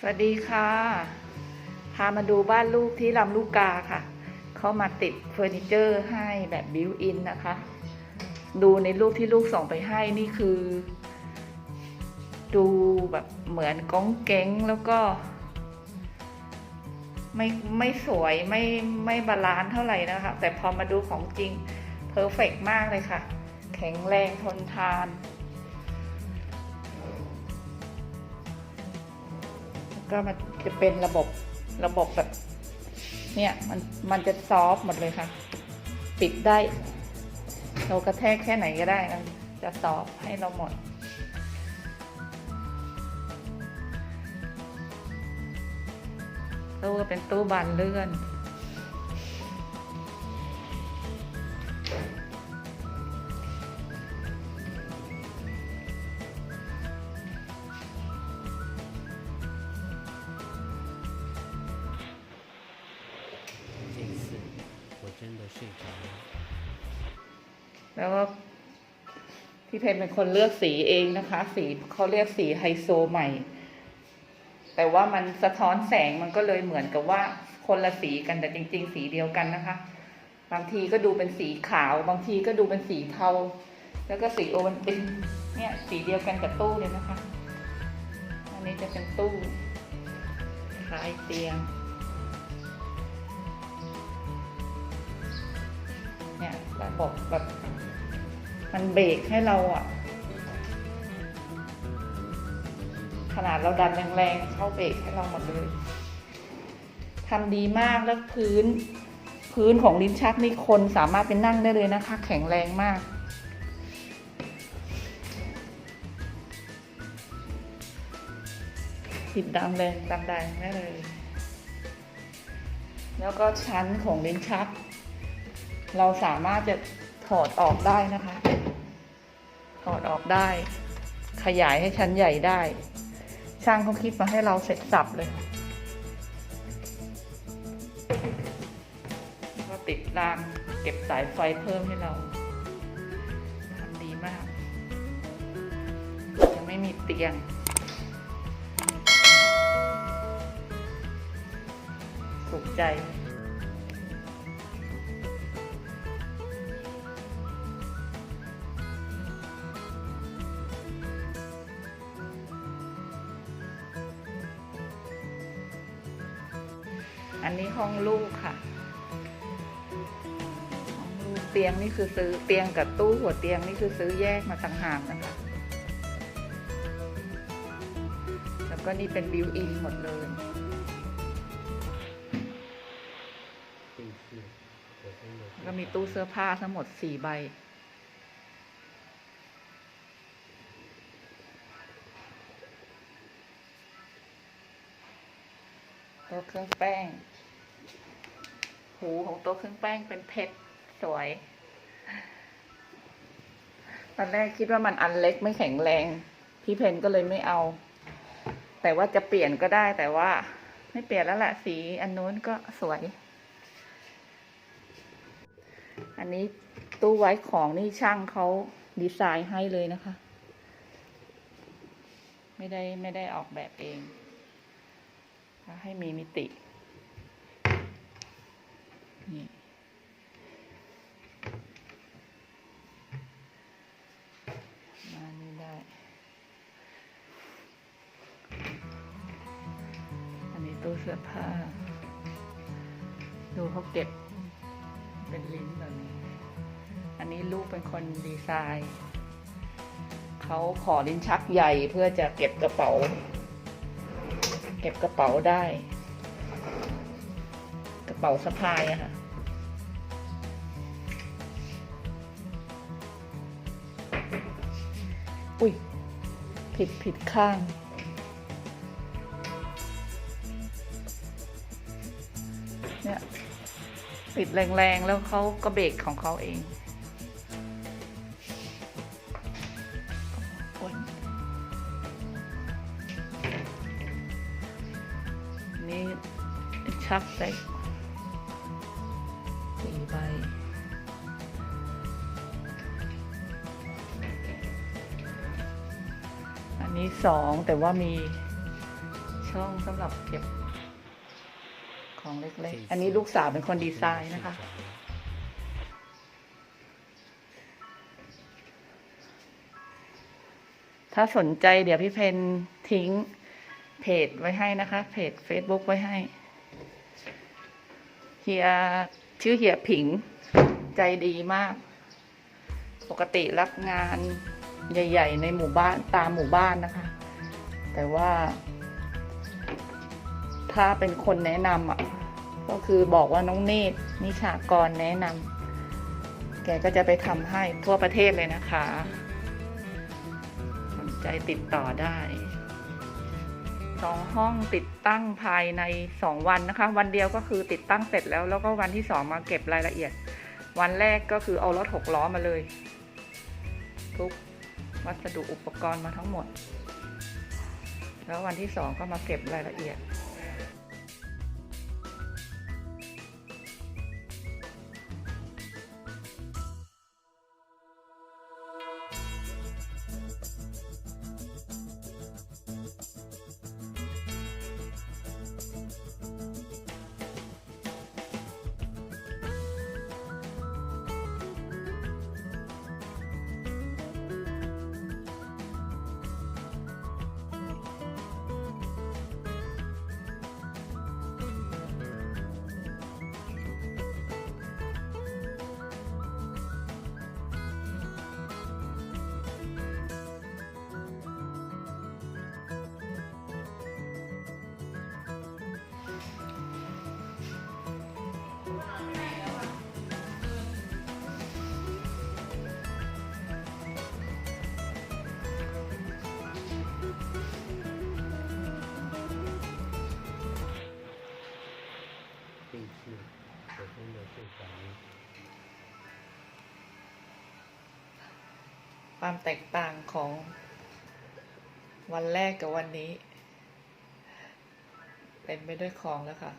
สวัสดีค่ะ พามาดูบ้านลูกที่ลำลูกกาค่ะ เขามาติดเฟอร์นิเจอร์ให้แบบบิวอินนะคะ ดูในรูปที่ลูกส่งไปให้นี่คือ ดูแบบเหมือนก้องเก้งแล้วก็ ไม่ไม่สวยไม่ไม่บาลานซ์เท่าไหร่นะคะ แต่พอมาดูของจริงเพอร์เฟกมากเลยค่ะ แข็งแรงทนทาน ก็มันจะเป็นระบบระบบแบบเนี่ยมันมันจะซอฟต์หมดเลยค่ะ ปิดได้ เรากระแทกแค่ไหนก็ได้มันจะซอฟต์ให้เราหมด ตู้ก็เป็นตู้บานเลื่อน แล้วก็พี่เพนเป็นคนเลือกสีเองนะคะ สีเขาเรียกสีไฮโซใหม่ แต่ว่ามันสะท้อนแสงมันก็เลยเหมือนกับว่าคนละสีกันแต่จริง ๆ สีเดียวกันนะคะ บางทีก็ดูเป็นสีขาว บางทีก็ดูเป็นสีเทา แล้วก็สีโอวันตินเนี่ยสีเดียวกันกับตู้เลยนะคะ อันนี้จะเป็นตู้คลายเตียงเนี่ยระบบแบบ มันเบรกให้เราอะขนาดเราดันแรงๆเข้าเบรกให้เราหมดเลยทำดีมากแล้วพื้น พื้นของลิ้นชักนี่คนสามารถเป็นนั่งได้เลยนะคะ แข็งแรงมากติดดำแรงดำแดงได้เลย แล้วก็ชั้นของลิ้นชัก เราสามารถจะถอดออกได้นะคะ อดออกได้ ขยายให้ชั้นใหญ่ได้ ช่างเขาคิดมาให้เราเสร็จสับเลยก็ติดรางเก็บสายไฟเพิ่มให้เราทำดีมากยังไม่มีเตียงถูกใจ อันนี้ห้องลูกค่ะเตียงนี่คือซื้อเตียงกับตู้หัวเตียงนี่คือซื้อแยกมาต่างหากนะคะ แล้วก็นี่เป็นบิวอินหมดเลยก็มีตู้เสื้อผ้าทั้งหมดสี่ใบ ตัวเครื่องแป้ง หูของโต๊ะเครื่องแป้งเป็นเพชรสวย ตอนแรกคิดว่ามันอันเล็กไม่แข็งแรง พี่เพนก็เลยไม่เอา แต่ว่าจะเปลี่ยนก็ได้แต่ว่า ไม่เปลี่ยนแล้วแหละสีอันนู้นก็สวย อันนี้ตู้ไว้ของนี่ช่างเขาดีไซน์ให้เลยนะคะ ไม่ได้ไม่ได้ออกแบบเองให้มีมิติ เสื้อผ้า ดูเขาเก็บเป็นลิ้นแบบนี้ อันนี้ลูกเป็นคนดีไซน์ เขาขอลิ้นชักใหญ่เพื่อจะเก็บกระเป๋า เก็บกระเป๋าได้ กระเป๋าสะพายอะค่ะอุ้ยผิดผิดข้าง ปิดแรงๆ แล้วเขาก็เบรกของเขาเองนี่ชักได้สี่ใบอันนี้สองแต่ว่ามีช่องสำหรับเก็บ ของเล็กๆ อันนี้ลูกสาวเป็นคนดีไซน์นะคะ ถ้าสนใจเดี๋ยวพี่เพนทิ้งเพจไว้ให้นะคะ เพจ Facebook ไว้ให้เฮียชื่อเฮียผิงใจดีมาก ปกติรับงานใหญ่ ๆ ในหมู่บ้านตามหมู่บ้านนะคะ แต่ว่า ถ้าเป็นคนแนะนำอะ ก็คือบอกว่าน้องเนตรนิชากรแนะนำแกก็จะไปทำให้ทั่วประเทศเลยนะคะสนใจติดต่อได้สองห้องติดตั้งภายในสองวันนะคะ วันเดียวก็คือติดตั้งเสร็จแล้ว แล้วก็วันที่สองมาเก็บรายละเอียด วันแรกก็คือเอารถหกล้อมาเลย ทุกวัสดุอุปกรณ์มาทั้งหมด แล้ววันที่สองก็มาเก็บรายละเอียด ความแตกต่างของวันแรกกับวันนี้ เป็นไปด้วยของแล้วค่ะ